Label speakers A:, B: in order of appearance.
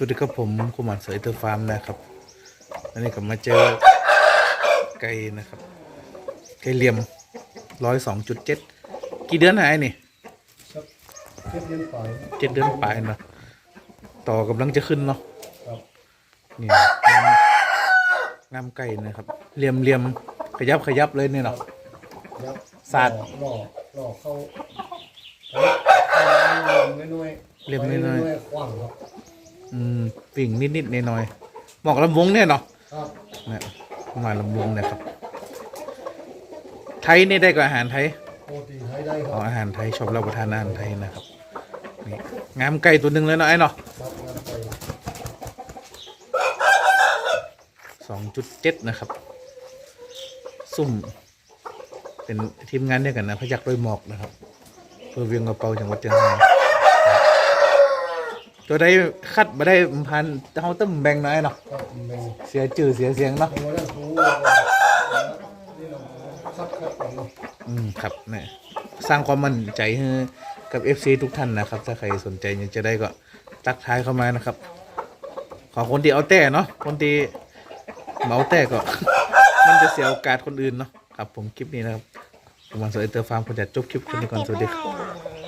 A: สวัสดีครับผมคุมันเสยเตอร์ฟาร์มนะครับอันนี้ก็มาเจอไก่นะครับไก่เหลี่ยมร้อยสองจุดเจ็ดกี่เดือนหายนี่
B: สักเจ็ดเดือนไป
A: เจ็ดเดือนปลายเนาะต่อกำลังจะขึ้นเนาะ
B: ครับ
A: นี่งามงามไก่นะครับเหลี่ยมเหลี่ยมขยับขยับเลยเนี่ยเนาะ
B: ยับ
A: สาด
B: หล่อหล่อเข้าเข้าเลี่ยมน้อยๆ
A: เลี่ยมน้อย อืมปิ่งนิดนิดๆหน่อยๆเหมาะกับลำวงเนี่ยเนาะ
B: ครับ
A: เนี่ยประมาณลำวงนะครับ ไทยนี่ได้กับอาหารไทย
B: โปรตีนให้ได้ค
A: เอา
B: รับ
A: อาหารไทยชอบรับประทานอาหารไทยนะครับนี่งามไก่ตัวหนึ่งเลยเนาะไอ้เนาะ
B: ครับงานไป
A: สองจุดเจ็ดนะครับ ซุ่ม เป็นทีมงานเดียวกันนะพยักโดยหมอกนะครับเพื่อเวียงกระเป๋าจังหวัดเชียงราย ตัวได้คัดมาได้พันเฮาต้มแบ่งน้อยเนาะ
B: เสี
A: ยจื่อเสียเสียงเนาะ
B: อื
A: มครับเนี่ยสร้างความมั่นใจให้กับ FC ทุกท่านนะครับ ถ้าใครสนใจอยากจะได้ก็ตักท้ายเข้ามานะครับ ขอคนที่เอาแต่เนาะคนที่เมาแต่ก็ มันจะเสียโอกาสคนอื่นเนาะครับผมคลิปนี้นะครับผมวันสวยเตอร์ฟาร์มผมจะจบคลิปแค่นี้ก่อนสวัสดีครับ